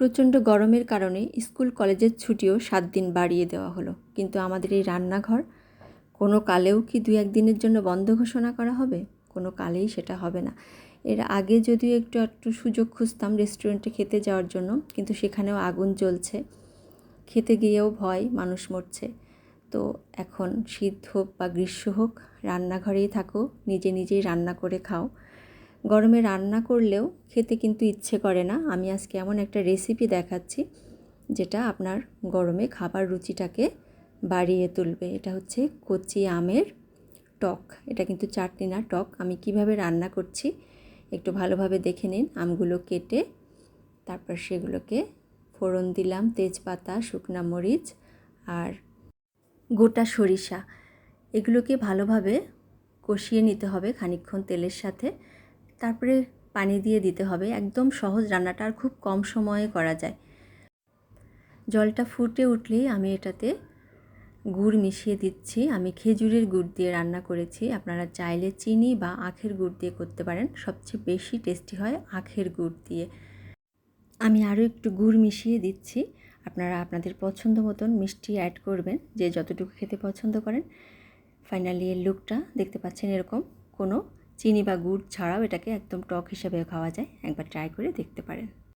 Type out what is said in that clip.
প্রচণ্ড গরমের কারণে স্কুল কলেজের ছুটিও সাত দিন বাড়িয়ে দেওয়া হলো। কিন্তু আমাদের এই রান্নাঘর, কোনো কালেও কি দু একদিনের জন্য বন্ধ ঘোষণা করা হবে? কোনো কালেই সেটা হবে না। এর আগে যদিও একটু একটু সুযোগ খুঁজতাম রেস্টুরেন্টে খেতে যাওয়ার জন্য, কিন্তু সেখানেও আগুন জ্বলছে। খেতে গিয়েও ভয়, মানুষ মরছে। তো এখন শীত হোক বা গ্রীষ্ম হোক, রান্নাঘরেই থাকো, নিজে নিজেই রান্না করে খাও। গরমে রান্না করলেও খেতে কিন্তু ইচ্ছে করে না। আমি আজকে এমন একটা রেসিপি দেখাচ্ছি, যেটা আপনার গরমে খাবার রুচিটাকে বাড়িয়ে তুলবে। এটা হচ্ছে কচি আমের টক। এটা কিন্তু চাটনি না, টক। আমি কীভাবে রান্না করছি একটু ভালোভাবে দেখে নিন। আমগুলো কেটে তারপর সেগুলোকে ফোড়ন দিলাম, তেজপাতা, শুকনা মরিচ আর গোটা সরিষা। এগুলোকে ভালোভাবে কষিয়ে নিতে হবে খানিকক্ষণ তেলের সাথে। তারপরে পানি দিয়ে দিতে হবে। একদম সহজ রান্নাটা আর খুব কম সময়ে করা যায়। জলটা ফুটে উঠলেই আমি এটাতে গুড় মিশিয়ে দিচ্ছি। আমি খেজুরের গুড় দিয়ে রান্না করেছি। আপনারা চাইলে চিনি বা আখের গুড় দিয়ে করতে পারেন। সবচেয়ে বেশি টেস্টি হয় আখের গুড় দিয়ে। আমি আরও একটু গুড় মিশিয়ে দিচ্ছি। আপনারা আপনাদের পছন্দ মতন মিষ্টি অ্যাড করবেন। যে যতটুকু খেতে পছন্দ করেন। ফাইনালি এর লুকটা দেখতে পাচ্ছেন এরকম কোনো চিনি বা গুড় ছাড়াও এটাকে একদম টক হিসাবে খাওয়া যায়। একবার ট্রাই করে দেখতে পারেন।